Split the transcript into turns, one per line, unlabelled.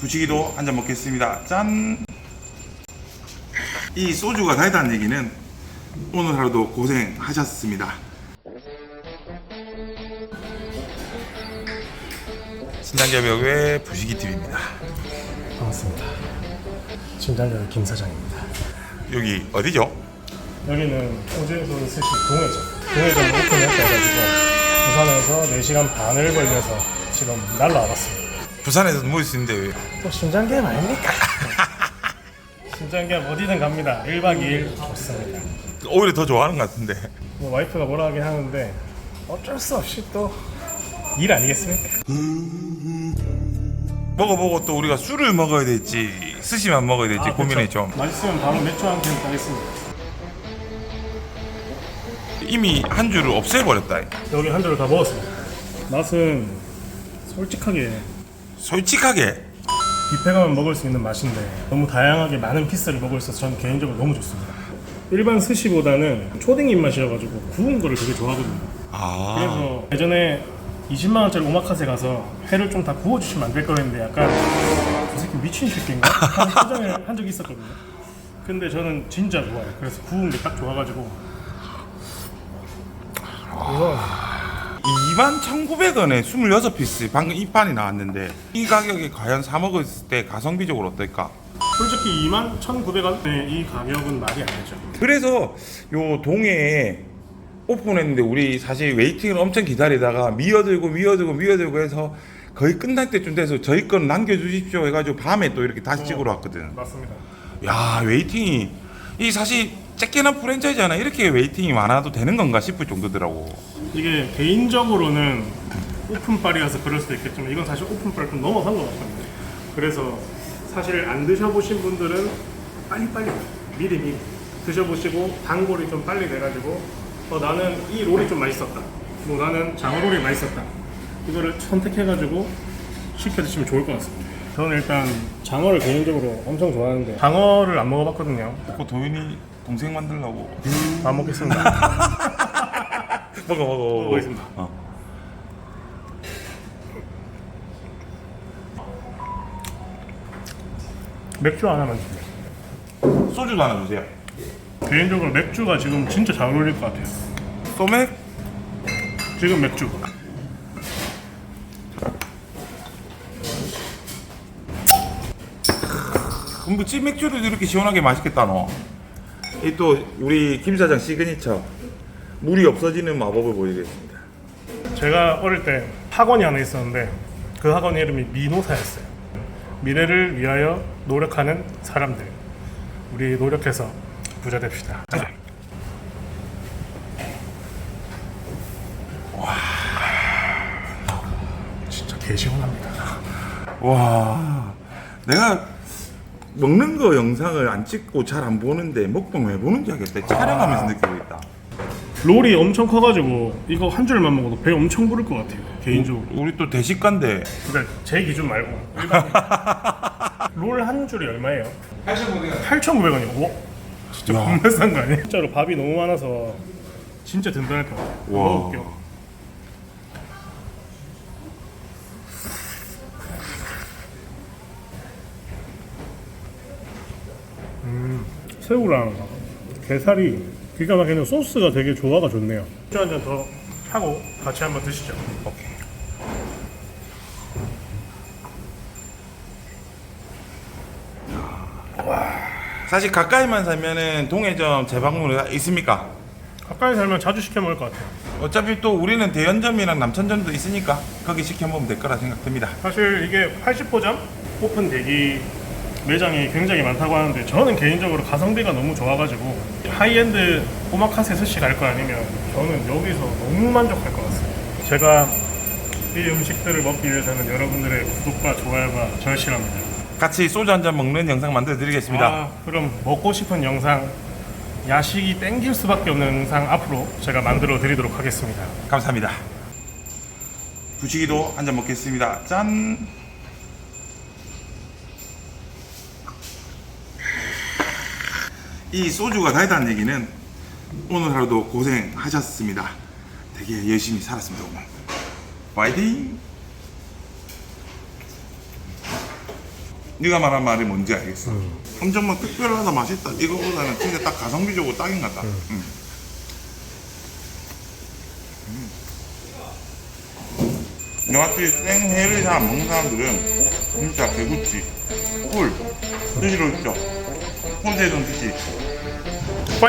부치기도 한 잔 먹겠습니다. 짠! 이 소주가 달다는 얘기는 오늘 하루도 고생하셨습니다. 신장개벽의 부시기TV입니다.
반갑습니다. 진달걀 김 사장입니다.
여기 어디죠?
여기는 오즈에서 스시 동해점. 동해점 오픈했다 해가지고 부산에서 4시간 반을 걸려서 지금 날라와봤습니다.
부산에서 모일 수 있는데 왜?
또 신장개m 아닙니까? 신장개m 어디든 갑니다. 1박 2일 좋습니다.
오히려 더 좋아하는 것 같은데.
뭐 와이프가 뭐라 하긴 하는데 어쩔 수 없이 또 일 아니겠습니까?
먹어보고 또 우리가 술을 먹어야 될지 스시만 먹어야 될지
아,
고민이
그쵸.
좀.
맛있으면 바로 맥주 한캔 따겠습니다.
이미 한 줄을 없애버렸다.
여기 한 줄을 다 먹었습니다. 맛은 솔직하게
솔직하게
뷔페가만 먹을 수 있는 맛인데 너무 다양하게 많은 피스를 먹을 수 있어서 저는 개인적으로 너무 좋습니다. 일반 스시보다는 초딩 입맛이어가지고 구운 거를 되게 좋아하거든요.
아
그래서 예전에 20만 원짜리 오마카세 가서 회를 좀 다 구워주시면 안 될 거였는데 약간 저 새끼 미친 새끼인가? 하는 표정을 한 적이 있었거든요. 근데 저는 진짜 좋아요. 그래서 구운 게 딱 좋아가지고 이거
21,900원에 26피스 방금 이 판이 나왔는데 이 가격에 과연 사 먹었을 때 가성비적으로 어떨까?
솔직히 2만 1,900원에 이 가격은 말이 안 되죠.
그래서 요 동해에 오픈했는데 우리 사실 웨이팅을 엄청 기다리다가 미어들고 미어들고 미어들고 해서 거의 끝날 때쯤 돼서 저희 건 남겨주십시오 해가지고 밤에 또 이렇게 다시 찍으러 왔거든.
맞습니다.
야 웨이팅이 이 사실 쬐끼나 프랜차이즈잖아 이렇게 웨이팅이 많아도 되는 건가 싶을 정도더라고.
이게 개인적으로는 오픈빨이 라서 그럴 수도 있겠지만 이건 사실 오픈빨 좀 넘어선 것 같거든요. 그래서 사실 안 드셔보신 분들은 빨리빨리 미리 미리 드셔보시고 단골이 좀 빨리 돼가지고 어, 나는 이 롤이 좀 맛있었다. 뭐 나는 장어 롤이 맛있었다. 이거를 선택해가지고 시켜 드시면 좋을 것 같습니다. 저는 일단 장어를 개인적으로 엄청 좋아하는데 장어를 안 먹어봤거든요.
그 도윤이 동생 만들려고.
안 먹겠습니다.
먹어 먹어 먹어.
먹겠습니다.
어.
맥주 하나만 주세요.
소주도 하나 주세요.
개인적으로 맥주가 지금 진짜 잘 어울릴 것 같아요.
소맥
지금 맥주.
뭐찜 맥주도 이렇게 시원하게 맛있겠다 너. 이 또 우리 김 사장 시그니처 물이 없어지는 마법을 보여드리겠습니다.
제가 어릴 때 학원이 하나 있었는데 그 학원 이름이 미노사였어요. 미래를 위하여 노력하는 사람들. 우리 노력해서 부자 됩시다. 와, 진짜 개시원합니다.
와, 내가 먹는 거 영상을 안 찍고 잘 안 보는데 먹방 왜 보는지 알겠다. 촬영하면서 느끼고 있다.
롤이 엄청 커가지고 이거 한 줄만 먹어도 배 엄청 부를 것 같아요. 개인적으로.
우리 또 대식가인데
그러니까 제 기준 말고 롤 한 줄이 얼마예요? 8,900원 8,900원이요? 와 진짜
야.
겁나 싼 거 아니에요? 진짜로 밥이 너무 많아서 진짜 든든할 것 같아요
와.
먹어볼게요 음, 새우랑 게살이 기가 막히는 소스가 되게 조화가 좋네요 맥주 한잔 더 하고 같이 한번 드시죠
오케이. 사실 가까이만 살면은 동해점 재방문이 있습니까?
가까이 살면 자주 시켜 먹을 것 같아요
어차피 또 우리는 대연점이랑 남천점도 있으니까 거기 시켜 먹으면 될 거라 생각됩니다.
사실 이게 80호점 오픈 대기 매장이 굉장히 많다고 하는데 저는 개인적으로 가성비가 너무 좋아가지고 하이엔드 오마카세 스시 갈 거 아니면 저는 여기서 너무 만족할 것 같습니다. 제가 이 음식들을 먹기 위해서는 여러분들의 구독과 좋아요가 절실합니다.
같이 소주 한 잔 먹는 영상 만들어 드리겠습니다.
아, 그럼 먹고 싶은 영상 야식이 땡길 수밖에 없는 영상 앞으로 제가 만들어 드리도록 하겠습니다.
감사합니다. 부치기도 한 잔 먹겠습니다. 짠. 이 소주가 달다는 얘기는 오늘 하루도 고생하셨습니다. 되게 열심히 살았습니다 오늘. 파이팅! 네가 말한 말이 뭔지 알겠어. 엄청 막 특별하다 맛있다 이거보다는 진짜 딱 가성비적으로 딱인 것 같다. 음. 너같이 생회를 잘 안 먹는 사람들은 진짜 개구치, 꿀, 드시러 있죠. 혼자 있던 드시.